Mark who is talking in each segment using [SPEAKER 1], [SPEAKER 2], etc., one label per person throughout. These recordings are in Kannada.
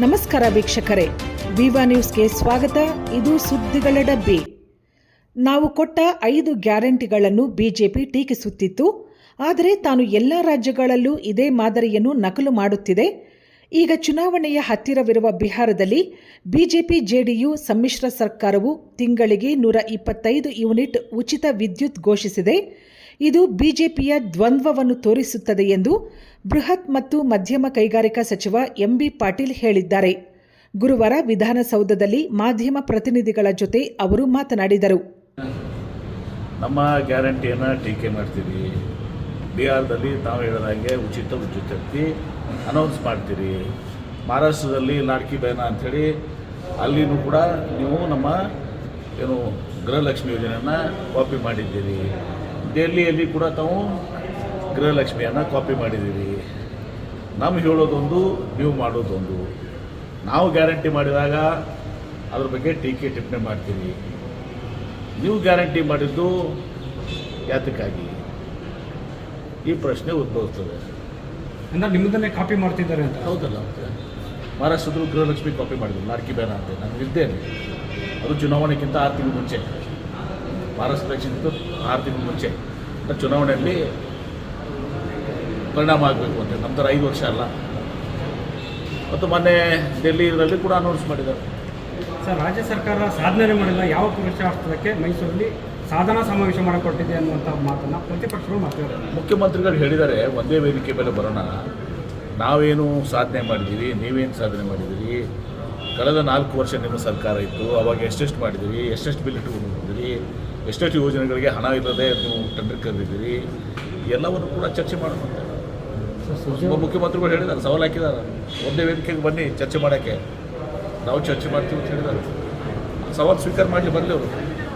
[SPEAKER 1] ನಮಸ್ಕಾರ ವೀಕ್ಷಕರೇ. ವಿವಾ ನ್ಯೂಸ್ಗೆ ಸ್ವಾಗತ. ಇದು ಸುದ್ದಿಗಳ ಡಬ್ಬಿ. ನಾವು ಕೊಟ್ಟ ಐದು ಗ್ಯಾರಂಟಿಗಳನ್ನು ಬಿಜೆಪಿ ಟೀಕಿಸುತ್ತಿತ್ತು. ಆದರೆ ತಾನು ಎಲ್ಲ ರಾಜ್ಯಗಳಲ್ಲೂ ಇದೇ ಮಾದರಿಯನ್ನು ನಕಲು ಮಾಡುತ್ತಿದೆ. ಈಗ ಚುನಾವಣೆಯ ಹತ್ತಿರವಿರುವ ಬಿಹಾರದಲ್ಲಿ ಬಿಜೆಪಿ ಜೆಡಿಯು ಸಮ್ಮಿಶ್ರ ಸರ್ಕಾರವು ತಿಂಗಳಿಗೆ ನೂರ ಇಪ್ಪತ್ತೈದು ಯೂನಿಟ್ ಉಚಿತ ವಿದ್ಯುತ್ ಘೋಷಿಸಿದೆ. ಇದು ಬಿಜೆಪಿಯ ದ್ವಂದ್ವವನ್ನು ತೋರಿಸುತ್ತದೆ ಎಂದು ಬೃಹತ್ ಮತ್ತು ಮಧ್ಯಮ ಕೈಗಾರಿಕಾ ಸಚಿವ ಎಂಬಿ ಪಾಟೀಲ್ ಹೇಳಿದ್ದಾರೆ. ಗುರುವಾರ ವಿಧಾನಸೌಧದಲ್ಲಿ ಮಾಧ್ಯಮ ಪ್ರತಿನಿಧಿಗಳ ಜೊತೆ ಅವರು ಮಾತನಾಡಿದರು.
[SPEAKER 2] ನಮ್ಮ ಗ್ಯಾರಂಟಿಯನ್ನು ಟೀಕೆ ಮಾಡ್ತೀರಿ. ಬಿಹಾರದಲ್ಲಿ ತಾವು ಹಾಗೆ ಉಚಿತ ಉಚಿತಕ್ಕೆ ಅನೌನ್ಸ್ ಮಾಡ್ತೀರಿ. ಮಹಾರಾಷ್ಟ್ರದಲ್ಲಿ ಲಾಡ್ಕಿ ಬೇನ ಅಂಥೇಳಿ ಅಲ್ಲಿನೂ ಕೂಡ ನೀವು ನಮ್ಮ ಏನು ಗೃಹಲಕ್ಷ್ಮಿ ಯೋಜನೆಯನ್ನು ಕಾಪಿ ಮಾಡಿದ್ದೀರಿ. ದೆಹಲಿಯಲ್ಲಿ ಕೂಡ ತಾವು ಗೃಹಲಕ್ಷ್ಮಿಯನ್ನು ಕಾಪಿ ಮಾಡಿದ್ದೀರಿ. ನಮ್ಗೆ ಹೇಳೋದೊಂದು ನೀವು ಮಾಡೋದೊಂದು. ನಾವು ಗ್ಯಾರಂಟಿ ಮಾಡಿದಾಗ ಅದ್ರ ಬಗ್ಗೆ ಟೀಕೆ ಟಿಪ್ಪಣಿ ಮಾಡ್ತೀವಿ. ನೀವು ಗ್ಯಾರಂಟಿ ಮಾಡಿದ್ದು ಯಾತಕ್ಕಾಗಿ? ಈ ಪ್ರಶ್ನೆ ಉದ್ಭವಿಸ್ತದೆ.
[SPEAKER 3] ಅಂದ್ರೆ ನಿಮ್ಮದನ್ನೇ ಕಾಪಿ ಮಾಡ್ತಿದ್ದಾರೆ ಅಂತ.
[SPEAKER 2] ಹೌದಲ್ಲ? ಮಹಾರಾಷ್ಟ್ರದ್ರು ಗೃಹಲಕ್ಷ್ಮಿ ಕಾಪಿ ಮಾಡಿದ್ರು. ಲಾರ್ಕಿ ಬೇನ ಅಂತ. ನಾನು ಇದ್ದೇನೆ. ಅದು ಚುನಾವಣೆಗಿಂತ ಆರು ತಿಂಗಳು ಮುಂಚೆ. ಮಹಾರಾಷ್ಟ್ರ ಇತ್ತು ಆರು ತಿಂಗಳು ಮುಂಚೆ ಚುನಾವಣೆಯಲ್ಲಿ ಪರಿಣಾಮ ಆಗಬೇಕು ಅಂತ ನಮ್ಮ ಐದು ವರ್ಷ ಅಲ್ಲ. ಮತ್ತು ಮೊನ್ನೆ ಡೆಲ್ಲಿಯಲ್ಲಿ ಕೂಡ ಅನೌನ್ಸ್ ಮಾಡಿದ್ದಾರೆ.
[SPEAKER 3] ಸರ್ ರಾಜ್ಯ ಸರ್ಕಾರ ಸಾಧನೆ ಮಾಡಿಲ್ಲ. ಯಾವ ಪುರುಷಾರ್ಥಕ್ಕೆ ಮೈಸೂರಲ್ಲಿ ಸಾಧನಾ ಸಮಾವೇಶ ಮಾಡಿಕೊಟ್ಟಿದೆ ಅನ್ನುವಂಥ ಮಾತನ್ನು ಪ್ರತಿಪಕ್ಷಗಳು ಮಾತಾಡ್ತಾರೆ
[SPEAKER 2] ಮುಖ್ಯಮಂತ್ರಿಗಳು ಹೇಳಿದ್ದಾರೆ ಒಂದೇ ವೇದಿಕೆ ಮೇಲೆ ಬರೋಣ. ನಾವೇನು ಸಾಧನೆ ಮಾಡಿದ್ದೀವಿ ನೀವೇನು ಸಾಧನೆ ಮಾಡಿದ್ದೀರಿ? ಕಳೆದ ನಾಲ್ಕು ವರ್ಷ ನಿಮ್ಮ ಸರ್ಕಾರ ಇತ್ತು, ಅವಾಗ ಎಷ್ಟೆಷ್ಟು ಮಾಡಿದ್ದೀರಿ, ಎಷ್ಟೆಷ್ಟು ಬಿಲ್ ಇಟ್ಕೊಂಡು ಎಷ್ಟೆಷ್ಟು ಯೋಜನೆಗಳಿಗೆ ಹಣ ಇಲ್ಲದೆ ನೀವು ಟೆಂಡರ್ ಕರೆದಿದ್ದೀರಿ, ಎಲ್ಲವನ್ನು ಕೂಡ ಚರ್ಚೆ. ಒಬ್ಬ ಮುಖ್ಯಮಂತ್ರಿಗಳು ಹೇಳಿದ್ದಾರೆ, ಸವಾಲು ಹಾಕಿದ್ದಾರೆ. ಒಂದೇ ವೇದಿಕೆಗೆ ಬನ್ನಿ, ಚರ್ಚೆ ಮಾಡೋಕ್ಕೆ. ನಾವು ಚರ್ಚೆ ಮಾಡ್ತೀವಿ ಅಂತ ಹೇಳಿದ್ದಾರೆ. ಸವಾಲು ಸ್ವೀಕಾರ ಮಾಡಲಿ ಬರಲಿ ಅವರು.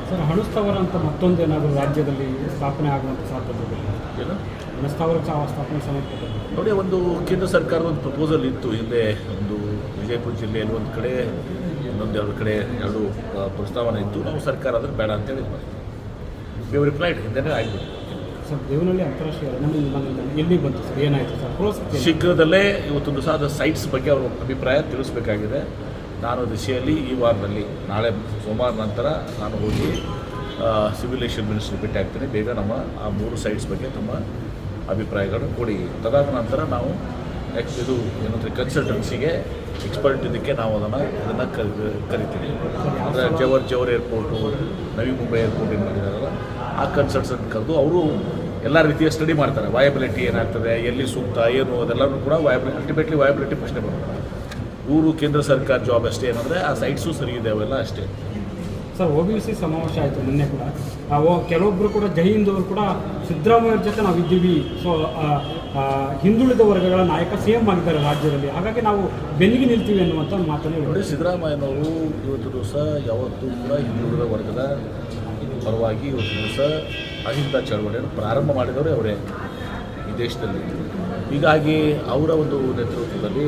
[SPEAKER 3] ಸರ್ ಹಣಸ್ಥಾವರ ಅಂತ ಮತ್ತೊಂದು ಏನಾದರೂ ರಾಜ್ಯದಲ್ಲಿ ಸ್ಥಾಪನೆ ಆಗುವಂಥ ಸಾಧ್ಯತೆ ಇದೆ?
[SPEAKER 2] ಏನು?
[SPEAKER 3] ಹಣಸ್ಥಾವರ ಸ್ಥಾಪನೆ ಸಂಬಂಧಪಟ್ಟ
[SPEAKER 2] ನೋಡಿ ಒಂದು ಕೇಂದ್ರ ಸರ್ಕಾರದ ಒಂದು ಪ್ರಪೋಸಲ್ ಇತ್ತು ಹಿಂದೆ. ಒಂದು ವಿಜಯಪುರ ಜಿಲ್ಲೆಯಲ್ಲಿ ಒಂದು ಕಡೆ ಇನ್ನೊಂದು ಎರಡು ಕಡೆ ಎರಡು ಪ್ರಸ್ತಾವನೆ ಇತ್ತು. ನಾವು ಸರ್ಕಾರ ಅಂದ್ರೆ ಬೇಡ ಅಂತೇಳಿ ವಿ ರಿಪ್ಲೈಡ್ ಹಿಂದೆ ಆಗಿಬಿಟ್ಟು
[SPEAKER 3] ಸರ್ ದೇವನಹಳ್ಳಿ ಅಂತಾರಾಷ್ಟ್ರೀಯ ಅರಣ್ಯ ಎಲ್ಲಿ ಬಂತು ಸರ್? ಏನಾಯಿತು ಸರ್?
[SPEAKER 2] ಶೀಘ್ರದಲ್ಲೇ ಇವತ್ತೊಂದು ಸಾದ ಸೈಟ್ಸ್ ಬಗ್ಗೆ ಅವರ ಅಭಿಪ್ರಾಯ ತಿಳಿಸಬೇಕಾಗಿದೆ. ನಾನು ದಿಶೆಯಲ್ಲಿ ಈ ವಾರದಲ್ಲಿ, ನಾಳೆ ಸೋಮವಾರ ನಂತರ ನಾನು ಹೋಗಿ ಸಿವಿಲೇಷನ್ ಮಿನಿಸ್ಟ್ರಿ ಭೇಟಿ ಆಗ್ತೀನಿ. ಬೇಗ ನಮ್ಮ ಆ ಮೂರು ಸೈಟ್ಸ್ ಬಗ್ಗೆ ತಮ್ಮ ಅಭಿಪ್ರಾಯಗಳನ್ನು ಕೊಡಿ. ತದಾದ ನಂತರ ನಾವು ನೆಕ್ಸ್ಟ್ ಇದು ಏನಂದರೆ ಕನ್ಸಲ್ಟೆನ್ಸಿಗೆ ಎಕ್ಸ್ಪರ್ಟ್ ಇದಕ್ಕೆ ನಾವು ಅದನ್ನು ಅದನ್ನು ಕರಿತೀವಿ. ಅಂದರೆ ಜವರ್ ಜವರ್ ಏರ್ಪೋರ್ಟು ನವಿ ಮುಂಬೈ ಏರ್ಪೋರ್ಟ್ ಏನು ಮಾಡಿದಾರಲ್ಲ, ಆ ಕನ್ಸಲ್ಟೆಂಟ್ ಕರೆದು ಅವರು ಎಲ್ಲ ರೀತಿಯ ಸ್ಟಡಿ ಮಾಡ್ತಾರೆ. ವಯಬಿಲಿಟಿ ಏನಾಗ್ತದೆ, ಎಲ್ಲಿ ಸೂಕ್ತ, ಏನು ಅದೆಲ್ಲರೂ ಕೂಡ ವಯಬಿಲಿಟಿ ಅಲ್ಟಿಮೇಟ್ಲಿ ವಯಬಿಲಿಟಿ ಪ್ರಶ್ನೆ ಬರುತ್ತೆ. ಇವರು ಕೇಂದ್ರ ಸರ್ಕಾರ ಜಾಬ್ ಅಷ್ಟೇ ಏನಂದರೆ ಆ ಸೈಟ್ಸು ಸರಿ ಇದೆ ಅವೆಲ್ಲ ಅಷ್ಟೇ.
[SPEAKER 3] ಸರ್ ಒ ಬಿ ಸಿ ಸಮಾವೇಶ ಆಯಿತು ನಿನ್ನೆ ಕೂಡ. ನಾವು ಕೆಲವೊಬ್ಬರು ಕೂಡ ಜೈ ಹಿಂದವರು ಕೂಡ ಸಿದ್ದರಾಮಯ್ಯ ಜೊತೆ ನಾವು ಇದ್ದೀವಿ ಸೊ ಹಿಂದುಳಿದ ವರ್ಗಗಳ ನಾಯಕ ಸೇಮ್ ಆಗಿದ್ದಾರೆ ರಾಜ್ಯದಲ್ಲಿ. ಹಾಗಾಗಿ ನಾವು ಬೆನ್ನಿಗೆ ನಿಲ್ತೀವಿ ಅನ್ನುವಂಥ ಮಾತನ್ನು
[SPEAKER 2] ನೋಡಿ. ಸಿದ್ದರಾಮಯ್ಯನವರು ಇವತ್ತು ದಿವಸ ಯಾವತ್ತೂ ಕೂಡ ಹಿಂದುಳಿದ ವರ್ಗದ ಪರವಾಗಿ ಇವತ್ತು ದಿವಸ ಅಹಿಂಸಾ ಚಳವಳಿಯನ್ನು ಪ್ರಾರಂಭ ಮಾಡಿದವರೇ ಅವರೇ ಈ ದೇಶದಲ್ಲಿ. ಹೀಗಾಗಿ ಅವರ ಒಂದು ನೇತೃತ್ವದಲ್ಲಿ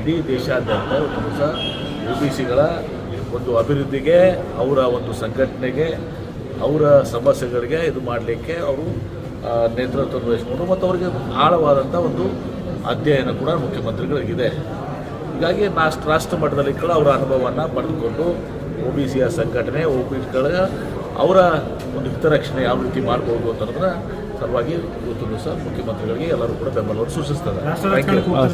[SPEAKER 2] ಇಡೀ ದೇಶಾದ್ಯಂತ ಒಂದು ಹೊಸ ಒ ಬಿ ಸಿಗಳ ಒಂದು ಅಭಿವೃದ್ಧಿಗೆ, ಅವರ ಒಂದು ಸಂಘಟನೆಗೆ, ಅವರ ಸಮಸ್ಯೆಗಳಿಗೆ ಇದು ಮಾಡಲಿಕ್ಕೆ ಅವರು ನೇತೃತ್ವ ವಹಿಸ್ಕೊಂಡು ಮತ್ತು ಅವರಿಗೆ ಆಳವಾದಂಥ ಒಂದು ಅಧ್ಯಯನ ಕೂಡ ಮುಖ್ಯಮಂತ್ರಿಗಳಿಗಿದೆ. ಹೀಗಾಗಿ ರಾಷ್ಟ್ರ ರಾಷ್ಟ್ರ ಮಟ್ಟದಲ್ಲಿ ಕೂಡ ಅವರ ಅನುಭವವನ್ನು ಪಡೆದುಕೊಂಡು ಒ ಬಿ ಸಿಯ ಸಂಘಟನೆ ಒ ಬಿ ಸಿಗಳ ಅವರ ಒಂದು ಹಿತರಕ್ಷಣೆ ಯಾವ ರೀತಿ ಮಾಡ್ಬೋದು ಅನ್ನೋದರ ಸಲುವಾಗಿ ಇವತ್ತು ದಿವಸ ಮುಖ್ಯಮಂತ್ರಿಗಳಿಗೆ ಎಲ್ಲರೂ ಕೂಡ ಬೆಂಬಲವನ್ನು ಸೂಚಿಸ್ತಾರೆ